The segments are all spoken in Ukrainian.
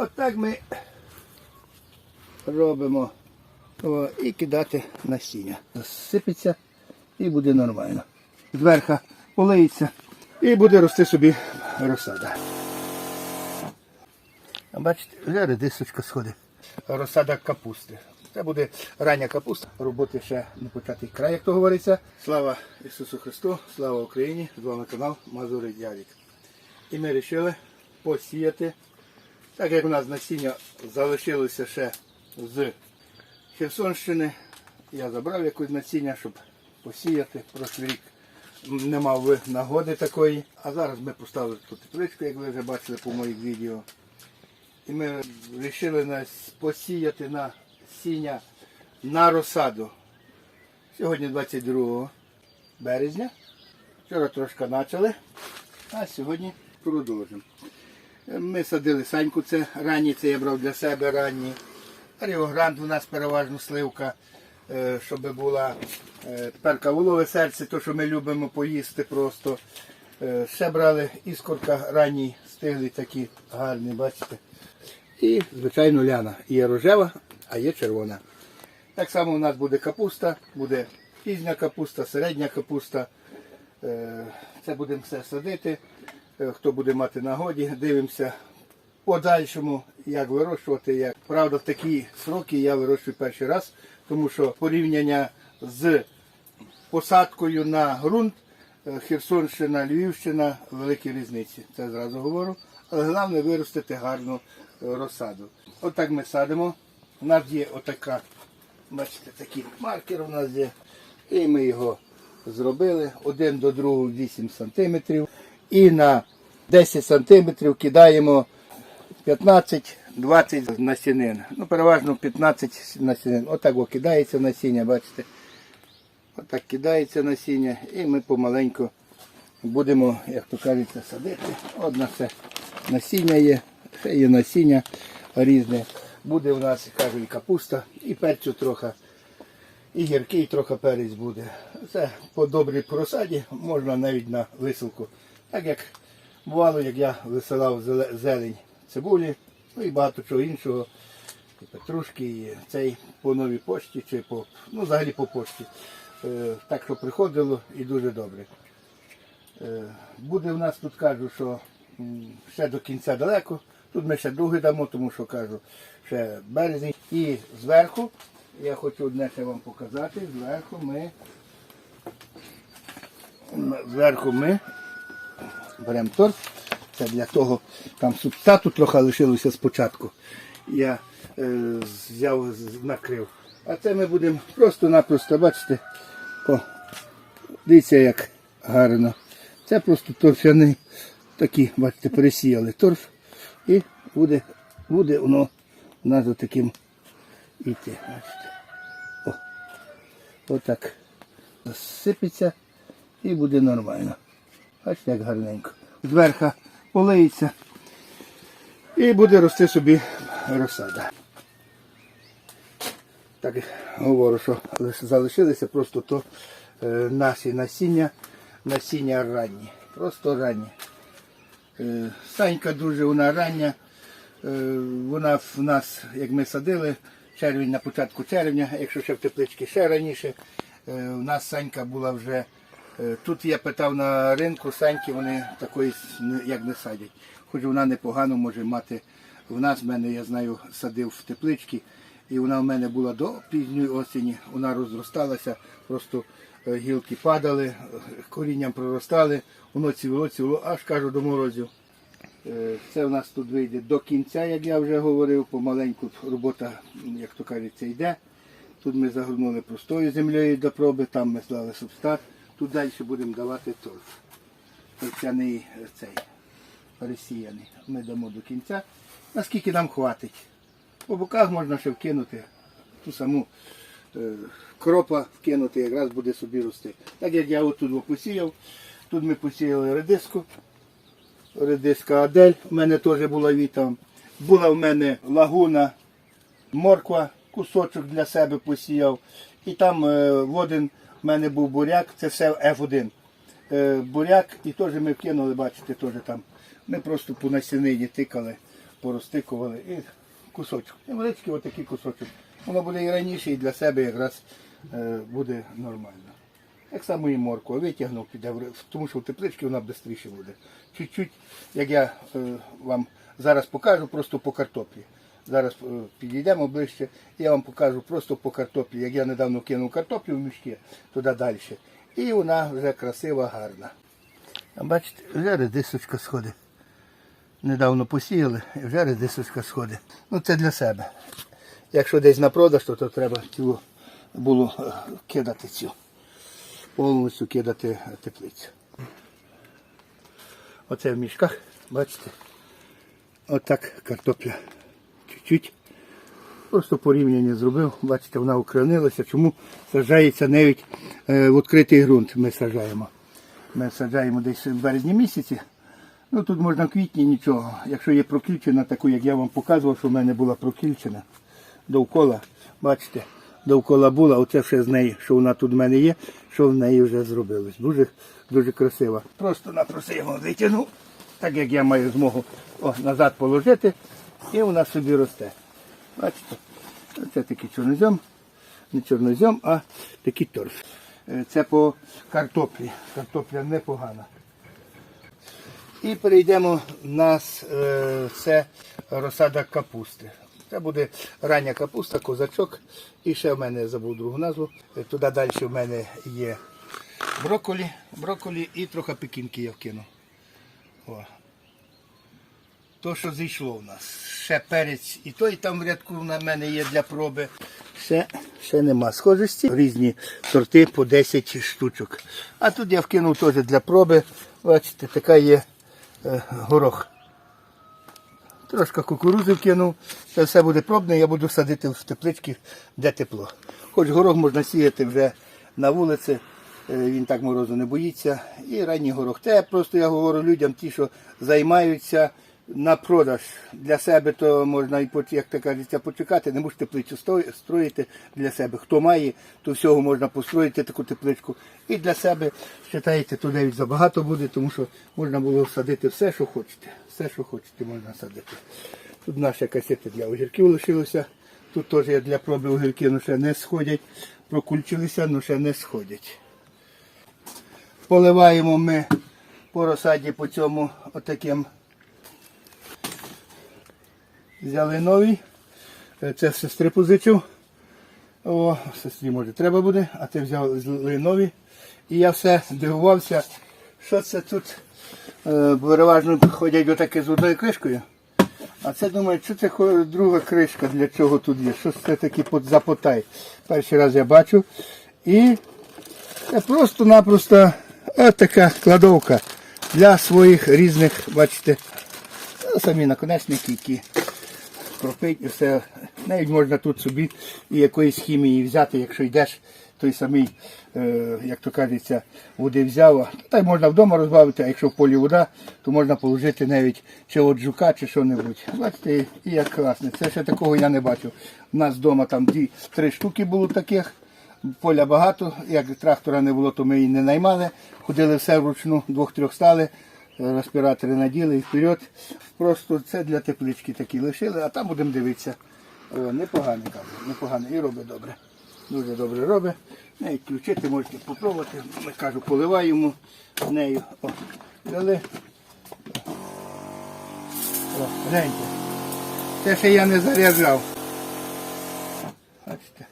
Отак ми робимо О, і кидати насіння. Сипеться і буде нормально. Зверху полиється і буде рости собі розсада. Бачите, вже редисочка сходить. Розсада капусти. Це буде рання капуста. Роботи ще не початий край, як то говориться. Слава Ісусу Христу, слава Україні! З вами канал Мазури Ярік. І ми вирішили посіяти. Так як у нас насіння залишилося ще з Херсонщини, я забрав якусь насіння, щоб посіяти. Прошлий рік не мав нагоди такої. А зараз ми поставили тут тепличку, як ви вже бачили по моїх відео. І ми вирішили посіяти на сіння на розсаду. Сьогодні 22 березня. Вчора трошки почали, а сьогодні продовжимо. Ми садили саньку, це ранні, це я брав для себе ранні. Аріогрант у нас переважно сливка, е, щоб була е, тепер кавулове серце, то що ми любимо поїсти просто. Ще брали іскорка ранній, стиглі такі гарні, бачите. І, звичайно, ляна. Є рожева, а є червона. Так само у нас буде капуста, буде пізня капуста, середня капуста. Е, Це будемо все садити. Е, Хто буде мати нагоді, дивимося подальшому, як вирощувати. Як. Правда, в такі сроки я вирощую перший раз, тому що порівняння з посадкою на ґрунт е, Херсонщина, Львівщина великі різниці. Це зразу говорю. Але головне виростити гарну е, розсаду. Отак ми садимо. У нас є отака, бачите, такий маркер у нас є. І ми його зробили один до другого 8 см. І на 10 см кидаємо 15-20 насінин. Ну, переважно 15 насінин. Отак о, кидається насіння, бачите. Отак кидається насіння і ми помаленьку будемо, як то кажеться, садити. Одна це насіння є, ще є насіння різне. Буде у нас, кажу, і капуста, і перцю трохи, і гіркий трохи перець буде. Це по добрій просаді можна навіть на висилку. Так як бувало, як я висилав зелень цибулі, ну і багато чого іншого. І петрушки, і цей по новій пошті, чи по, ну взагалі по пошті. Е, так що приходило і дуже добре. Е, Буде в нас тут кажу, що ще до кінця далеко. Тут ми ще другий дамо, тому що кажу, ще березень. І зверху, я хочу одне ще вам показати, зверху ми, зверху ми беремо торф. Це для того, там субстату трохи лишилося спочатку. Я е, взяв, накрив. А це ми будемо просто-напросто, бачите, о, дивіться, як гарно. Це просто торфяний, такі, бачите, пересіяли торф. І буде, буде воно у нас таким іти. Бачите. О, отак. Сипеться і буде нормально. Бачите, як гарненько. Зверху полиється і буде рости собі розсада. Так говорю, що залишилися просто то е, наші насіння, насіння ранні. Просто ранні. Е, Санька дуже вона рання. Е, вона в нас, як ми садили, червень на початку червня, якщо ще в тепличці ще раніше. Е, у нас Санька була вже. Е, Тут я питав на ринку, Саньки вони такої як не садять. Хоч вона непогано може мати. В нас в мене, я знаю, садив в тепличці, і вона в мене була до пізньої осені, вона розросталася, просто е, гілки падали, е, корінням проростали, воно цвіло, цвіло, аж кажу до морозів. Це в нас тут вийде до кінця, як я вже говорив, помаленьку робота, як то кажеться, йде. Тут ми загорнули простою землею до проби, там ми склали субстат, тут далі будемо давати торф. Торфяний е, цей пересіяний. Ми дамо до кінця, наскільки нам хватить. По боках можна ще вкинути ту саму е, кропа вкинути, якраз буде собі рости. Так як я отут посіяв, тут ми посіяли редиску редиска Адель, у мене теж була вітам. Була в мене лагуна, морква, кусочок для себе посіяв. І там е, в один в мене був буряк, це все F1. Е, буряк, і теж ми вкинули, бачите, теж там. Ми просто по насінині тикали. порозтикували і кусочок. Невеличкий отакий кусочок. Воно буде і раніше, і для себе якраз е, буде нормально. Так само і морква витягнув, піде, тому що в тепличці вона швидше буде. Чуть-чуть, як я е, вам зараз покажу, просто по картоплі. Зараз е, підійдемо ближче, я вам покажу просто по картоплі. Як я недавно кинув картоплю в мішки, туди далі. І вона вже красива, гарна. Бачите, вже редисочка сходить. Недавно посіяли, і вже редисочка сходить. Ну це для себе. Якщо десь на продаж, то, то треба цю було е, кидати цю. Повністю кидати теплицю. Оце в мішках, бачите? Отак картопля. Чуть-чуть. Просто порівняння зробив. Бачите, вона укренилася. Чому саджається навіть е, в відкритий ґрунт ми саджаємо. Ми саджаємо десь в березні місяці. Ну тут можна в квітні нічого. Якщо є прокільчена, таку, як я вам показував, що в мене була прокільчена довкола, бачите, довкола була, оце все з неї, що вона тут в мене є, що в неї вже зробилось. Дуже, дуже красиво. Просто-напросто його витягнув, так як я маю змогу о, назад положити, і вона собі росте. Бачите, це такий чорнозьом, не чорнозьом, а такий торф. Е, Це по картоплі. Картопля непогана. І перейдемо в нас е, це розсада капусти. Це буде рання капуста, козачок. І ще в мене забув другу назву. Е, Туди далі в мене є брокколі, брокколі і трохи пекінки я вкину. О. То, що зійшло в нас. Ще перець і той там в рядку на мене є для проби. Ще, ще нема схожості. Різні сорти по 10 штучок. А тут я вкинув теж для проби. Бачите, така є е, горох. Трошки кукурузи вкинув. Це все буде пробне, я буду садити в теплички, де тепло. Хоч горох можна сіяти вже на вулиці, е, він так морозу не боїться. І ранній горох. Це просто я говорю людям, ті, що займаються на продаж для себе, то можна і як то кажеться, почекати, не можете теплицю строїти для себе. Хто має, то всього можна построїти таку тепличку. І для себе вважаєте, то навіть забагато буде, тому що можна було садити все, що хочете. Все, що хочете, можна садити. Тут наша касета для огірків лишилося. Тут теж є для проби огірки, але ще не сходять. Прокульчилися, але ще не сходять. Поливаємо ми по розсаді по цьому отаким. Взяли новий. Е, Це сестри позичив. О, сестрі може треба буде, а ти взяли нові. І я все дивувався, що це тут е, переважно ходять отаке з одною кришкою. А це думаю, що це друга кришка, для чого тут є? Що це таке под- за потай? Перший раз я бачу. І це просто-напросто така кладовка для своїх різних, бачите, самі наконечники, які кропить і все. Навіть можна тут собі і якоїсь хімії взяти, якщо йдеш, той самий, е, як то кажеться, води взяв. Та й можна вдома розбавити, а якщо в полі вода, то можна положити навіть чи от жука, чи що-небудь. Бачите, і як класно. Це ще такого я не бачив. У нас вдома там дві, три штуки було таких. Поля багато, як трактора не було, то ми її не наймали. Ходили все вручну, двох-трьох стали, респіратори наділи і вперед. Просто це для теплички такі лишили, а там будемо дивитися. О, непогано, кажу, непогано. І робить добре. Дуже добре робить. Навіть включити можете попробувати. Ми кажу, поливаємо нею. О, дали. О, гляньте. Це ще я не заряджав. Бачите.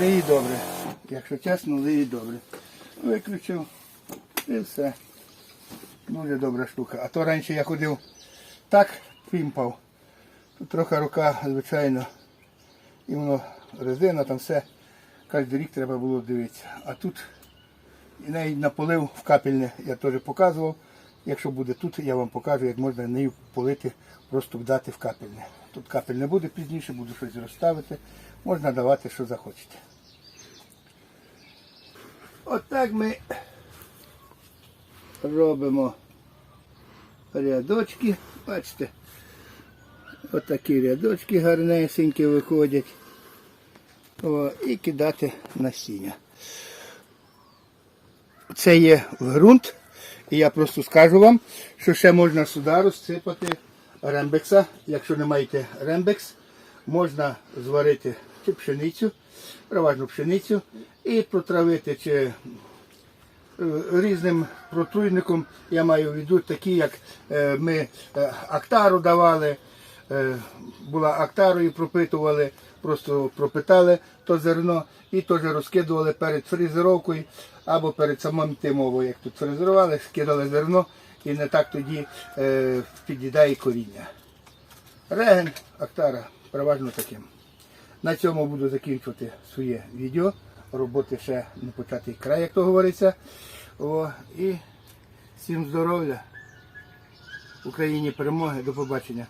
Лиї добре. Якщо чесно, лиї добре. Виключив і все. Дуже добра штука. А то раніше я ходив так, пімпав. Тут трохи рука, звичайно, і воно резина, там все. Кожен рік треба було дивитися. А тут і навіть на полив в капельне я теж показував. Якщо буде тут, я вам покажу, як можна нею полити, просто вдати в капельне. Тут капель не буде пізніше, буду щось розставити. Можна давати, що захочете. Отак ми робимо рядочки. Бачите, отакі рядочки гарнесенькі виходять. О, і кидати насіння. Це є ґрунт. І я просто скажу вам, що ще можна сюди розсипати рембекса. Якщо не маєте рембекс, можна зварити чи пшеницю, переважно пшеницю, і протравити чи різним протруйником. Я маю в виду такі, як е, ми е, актару давали, е, була актарою пропитували, просто пропитали то зерно і теж розкидували перед фрезеровкою або перед самим тимовою, як тут фрезерували, скидали зерно і не так тоді е, під'їдає коріння. Реген актара переважно таким. На цьому буду закінчувати своє відео. Роботи ще не початий край, як то говориться. О, і всім здоров'я. Україні перемоги. До побачення.